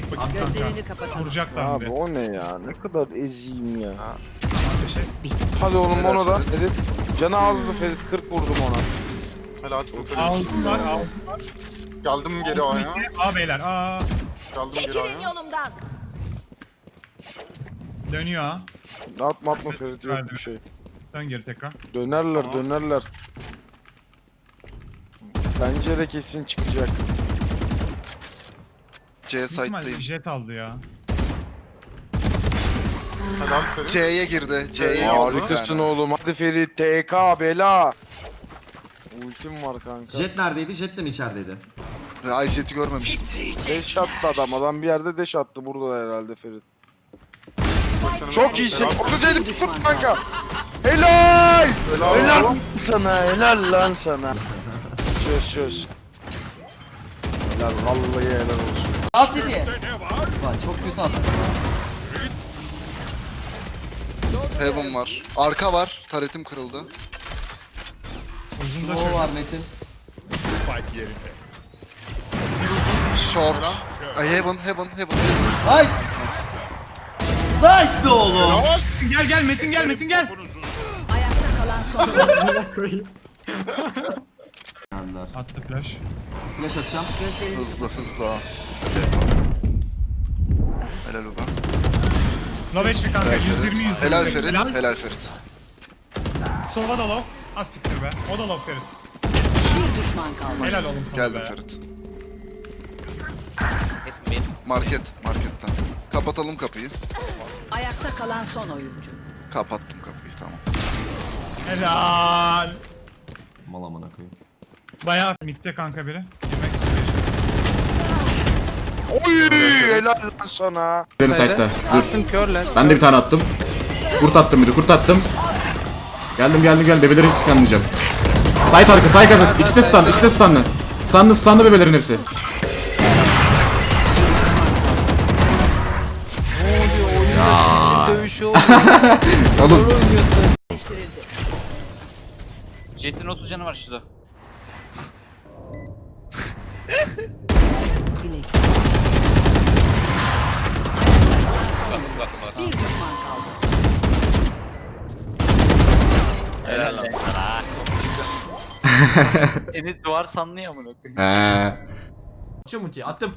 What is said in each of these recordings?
Tek bakayım kanka. Gözlerini kapatalım. Vuracaklar Abi o ne ya? Ne kadar eziyim ya. Şey, Hadi oğlum Helal onu da. Ferit. Ferit. Canı azdı Ferit. 40 vurdum ona. Helal olsun ağzım var. Geldim geri A'ya. Aa beyler, aa. Geldim geri Çekilin yolumdan. Dönüyor ha. Atma atma Ferit yok bir şey. Dön geri tekrar. Dönerler Tamam. dönerler. Pencere kesin çıkacak. C site'dayım. Jet aldı ya. Helal Ferit. C'ye girdi. C'ye girdi. bir Harikasın oğlum. Hadi Ferit. TK bela. Ultim var kanka. Jet neredeydi? Jet de mi içerideydi? Ay Jet'i görmemiştim. Deş attı adam. Adam bir yerde deş attı. Burada herhalde Ferit. Çok verdim. iyisin. Orada Zeynep tut kanka. Helal. Helal. Helal lan sana. Helal lan sana. Çöz çöz. Helal vallahi helal olsun. Al City. Vay çok kötü adam. Heaven var. Arka var. Taretim kırıldı. Uzun da O şöyle. var Metin. Short. Ay Heaven, Heaven, Heaven. Nice. Nice be oğlum. Gel gel Metin gel Metin gel. Ayakta kalan son. Geldiler. Attı flash. Flash atacağım. Gözlerini Hızlı, hızlı. Helal Uba. Low HP kanka Helal 120 Ferit. 120. Helal Ferit. Helal Ferit. Sova da low. Az siktir be. O da low Ferit. bir düşman kaldı. Helal oğlum sana Geldim be. Ferit. Market, marketten. Kapatalım kapıyı. Ayakta kalan son oyuncu. Kapattım kapıyı tamam. Helal. Mal amına koyayım. Bayağı midde kanka biri. Girmek Oy helal lan sana. Benim site'da. Dur. Attın kör lan. Ben de bir tane attım. Kurt attım bir de kurt attım. Geldim geldim geldim bebeleri stunlayacağım. Site arka site arka. İkisi de stun ikisi de stunlı. Stunlı stunlı bebelerin hepsi. Ya. Dövüş oldu. Oğlum. Jet'in 30 canı var şurada. Bir düşman kaldı. Helal lan sana. Seni duvar sanlıyor amına koyayım. He. Açıyorum ultiyi attım.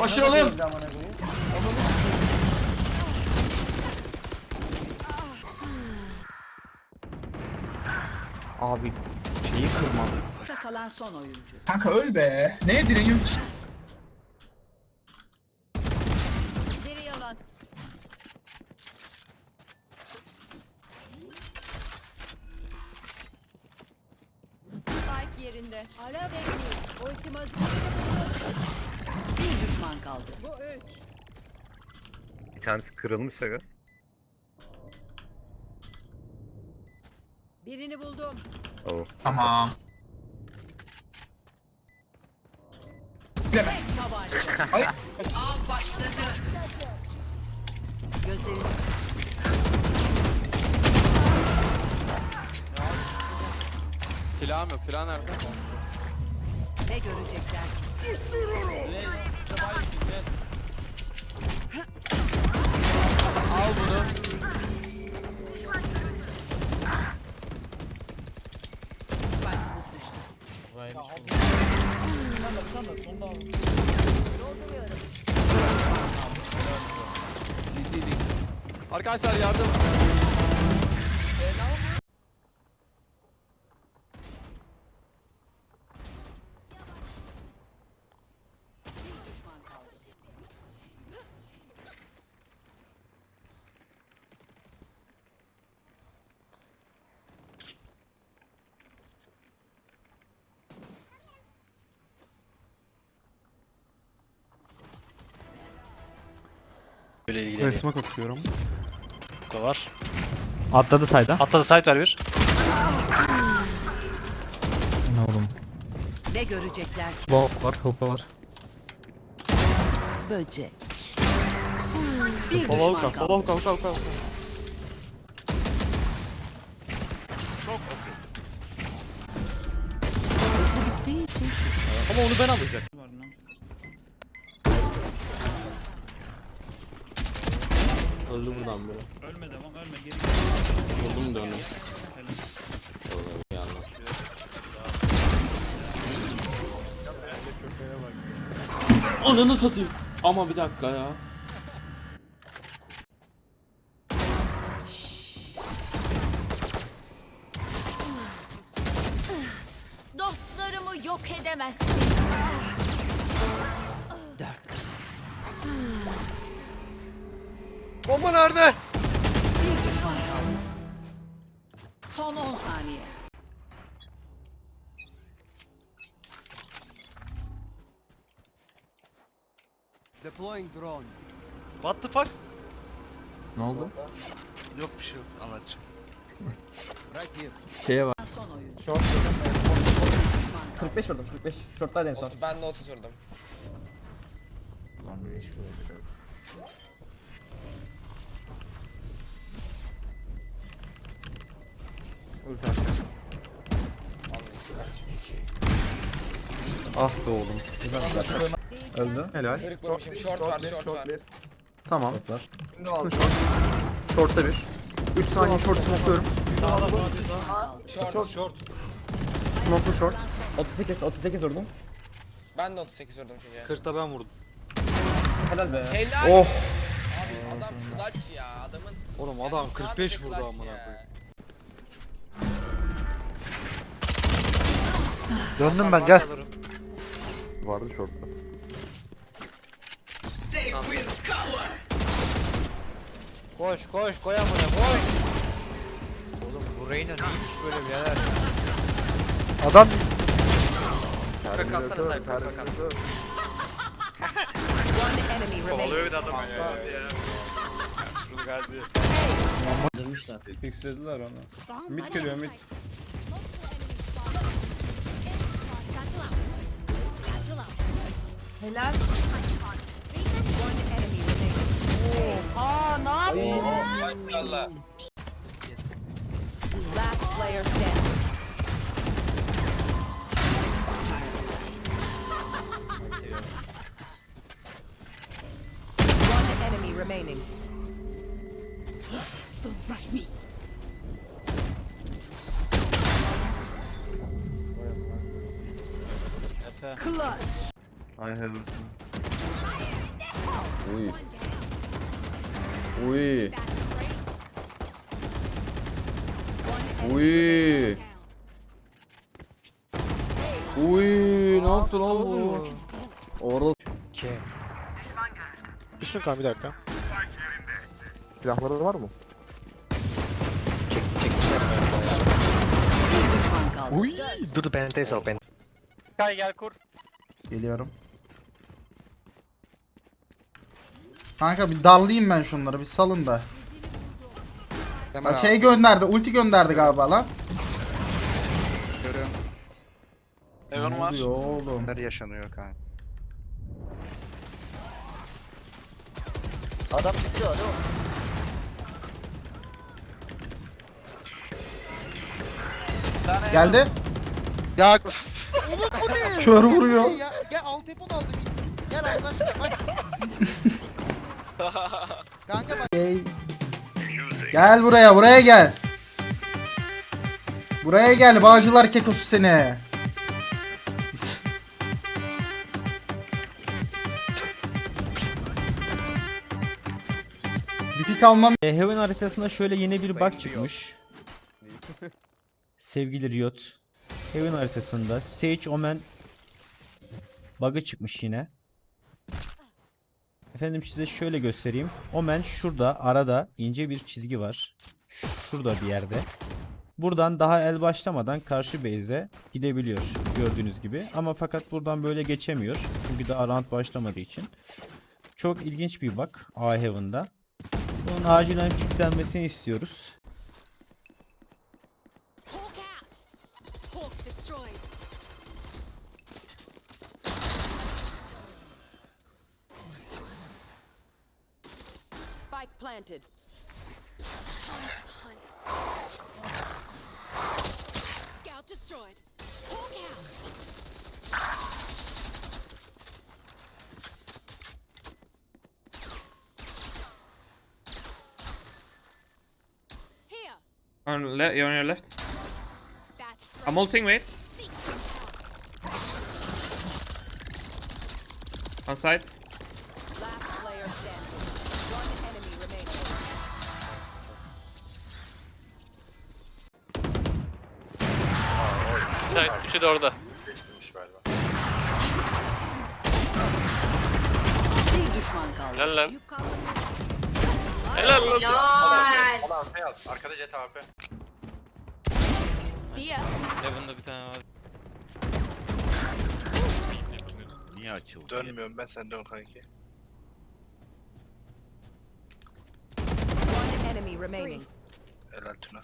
Başır oğlum. Abi şeyi kırmadı. Kalan son oyuncu. Kanka öl be. Neye direniyorsun ki? Geri yalan. Spike yerinde. Ara bekliyor. Bir düşman kaldı. Bu üç. Bir tanesi kırılmış aga. Birini buldum. Oo. Tamam. Ay. Av başladı. Gözlerini Silahım yok. Silah nerede? ne görecekler? Arkadaşlar yardım. Resme bakıyorum. Da var. Atladı sayda. Atladı site ver bir. Ne oğlum? Ne görecekler? Bol var, hopa var. Böcek. Bir düşman kaldı. follow kal kal kal. Hızlı bittiği için şu. Ama onu ben alacak. Öldü buradan biri. Ölme devam ölme geri Vurdum da onu. Ananı satayım. Ama bir dakika ya. Bomba nerede? Son 10 saniye. What the fuck? Ne oldu? Yok bir şey yok anlatacağım. Şeye var. Son oyun. 45 vurdum 45. Short'taydı en son. Ben de 30 vurdum. Ah be oğlum. Öldü. Helal. Short var short var. Tamam. Short Short. Short'ta bir. 3 saniye short smokluyorum. Short. Short. Smoke'lu short. 38 38 vurdum. Ben de 38 vurdum çocuğa. 40'ta ben vurdum. Helal be. Helal. Oh. Abi adam clutch ya adamın. Oğlum adam 45 Sadece vurdu amına ya. koyayım. Döndüm ben gel. Vardı short'ta. Koş koş koy amına koş. Oğlum bu Reyna neymiş böyle birader? Adam Kalsana sahip kalk One enemy remaining. bir de adam ya. Fixlediler onu. Mid geliyor mid. Helal. One enemy remaining. Oha ne yapıyorsun? Last player standing. One enemy remaining. Rush me. Clutch. I have Uy. Uy. Uy. Uy ne yaptı lan bu? Orası. Düşün kan bir dakika. Silahları var mı? Düşman kaldı. Uy. Dur ben tez al ben. Gel gel kur. Geliyorum. Kanka bir darlayayım ben şunları bir salın da. Hemen Ha, abi, şey gönderdi ulti gönderdi galiba lan. görüyorum. Ne oluyor oğlum? Neler yaşanıyor kanka. Adam bitiyor alo. Geldi. Ya Kör vuruyor. ya gel al telefon aldım. Gel Allah aşkına bak. Kanka bak. Gel buraya buraya gel. Buraya gel bağcılar kekosu seni. Bir pik almam E, Heaven haritasında şöyle yeni bir bug çıkmış. Sevgili Riot. Heaven haritasında Sage Omen bug'ı çıkmış yine. Efendim size şöyle göstereyim. Omen şurada arada ince bir çizgi var. Şurada bir yerde. Buradan daha el başlamadan karşı base'e gidebiliyor gördüğünüz gibi. Ama fakat buradan böyle geçemiyor. Çünkü daha round başlamadığı için. Çok ilginç bir bug A Heaven'da. Bunun acilen fixlenmesini istiyoruz. planted. Scout destroyed. Hulk out. On le you're on your left. I'm ulting, wait. On side. Side. Üçü de orada. Bir düşman kaldı. Helal lan. You cover. Helal lan. Arkada jet AP. Heaven'da bir tane var. Niye açıldı? Dönmüyorum ben sen dön kanki. One enemy remaining. Helal Tuna.